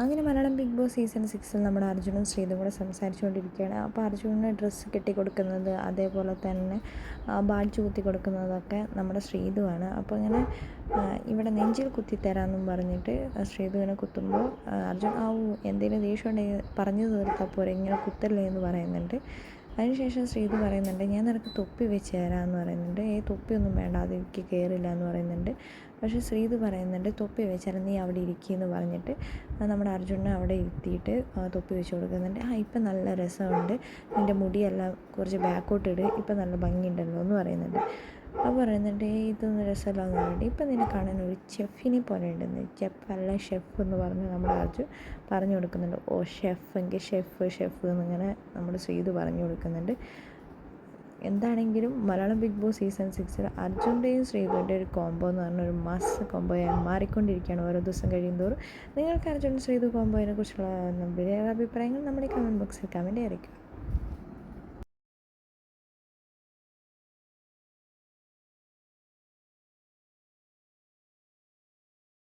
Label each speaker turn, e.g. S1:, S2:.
S1: അങ്ങനെ Malayalam big boss season സിക്സിൽ നമ്മുടെ അർജുനും ശ്രീതും കൂടെ സംസാരിച്ചുകൊണ്ടിരിക്കുകയാണ്. അപ്പോൾ അർജുനന് ഡ്രസ്സ് കെട്ടി കൊടുക്കുന്നത് അതേപോലെ തന്നെ ബാഡ്ജ് കുത്തി കൊടുക്കുന്നതൊക്കെ നമ്മുടെ ശ്രീതുവാണ്. അപ്പോൾ അങ്ങനെ ഇവിടെ നെഞ്ചിൽ കുത്തി തരാമെന്നും പറഞ്ഞിട്ട് ശ്രീതുവിനെ കുത്തുമ്പോൾ അർജുൻ ആ എന്തെങ്കിലും ദേഷ്യം ഉണ്ടെങ്കിൽ പറഞ്ഞു തീർത്താൽ പോരെ ഇങ്ങനെ കുത്തല്ലേ എന്ന് പറയുന്നുണ്ട്. അതിനുശേഷം ശ്രീതു പറയുന്നുണ്ട് ഞാൻ നിനക്ക് തൊപ്പി വെച്ച് തരാമെന്ന് പറയുന്നുണ്ട്. ഏ തൊപ്പിയൊന്നും വേണ്ട. അത് എനിക്ക് കയറില്ല എന്ന് പറയുന്നുണ്ട്. പക്ഷേ ശ്രീതു പറയുന്നുണ്ട് തൊപ്പി വെച്ചാൽ നീ അവിടെ ഇരിക്കുമെന്ന് പറഞ്ഞിട്ട് നമ്മുടെ അർജുനെ അവിടെ ഇരുത്തിയിട്ട് തൊപ്പി വെച്ച് കൊടുക്കുന്നുണ്ട്. ആ ഇപ്പം നല്ല രസമുണ്ട്. നിന്റെ മുടിയെല്ലാം കുറച്ച് ബാക്കോട്ട് ഇട്. ഇപ്പം നല്ല ഭംഗിയുണ്ടല്ലോ എന്ന് പറയുന്നുണ്ട്. അപ്പോൾ പറയുന്നുണ്ട് ഇതൊന്നും രസമല്ല എന്ന് പറഞ്ഞിട്ട് ഇപ്പം നിന്നെ കാണാൻ ഒരു ചെഫിനെ പോലെ ഉണ്ടെന്ന് ചെഫ് അല്ല ഷെഫ് എന്ന് പറഞ്ഞ് നമ്മൾ അർജുൻ പറഞ്ഞു കൊടുക്കുന്നുണ്ട്. ഓ ഷെഫ് എങ്കിൽ ഷെഫ് ഷെഫ് എന്നിങ്ങനെ നമ്മൾ ചെയ്ത് പറഞ്ഞു കൊടുക്കുന്നുണ്ട്. എന്താണെങ്കിലും മലയാളം ബിഗ് ബോസ് സീസൺ സിക്സിൽ അർജുന്റെയും ശ്രീധുവിന്റെ ഒരു കോംബോ എന്ന് പറഞ്ഞ ഒരു മാസ് കോംബോയായി മാറിക്കൊണ്ടിരിക്കുകയാണ് ഓരോ ദിവസം കഴിയുന്തോറും. നിങ്ങൾക്ക് അർജുൻ ശ്രീധു കോംബോയിനെ കുറിച്ചുള്ള അഭിപ്രായങ്ങൾ നമ്മുടെ കമന്റ് ബോക്സിൽ കമന്റ് ആയിരിക്കും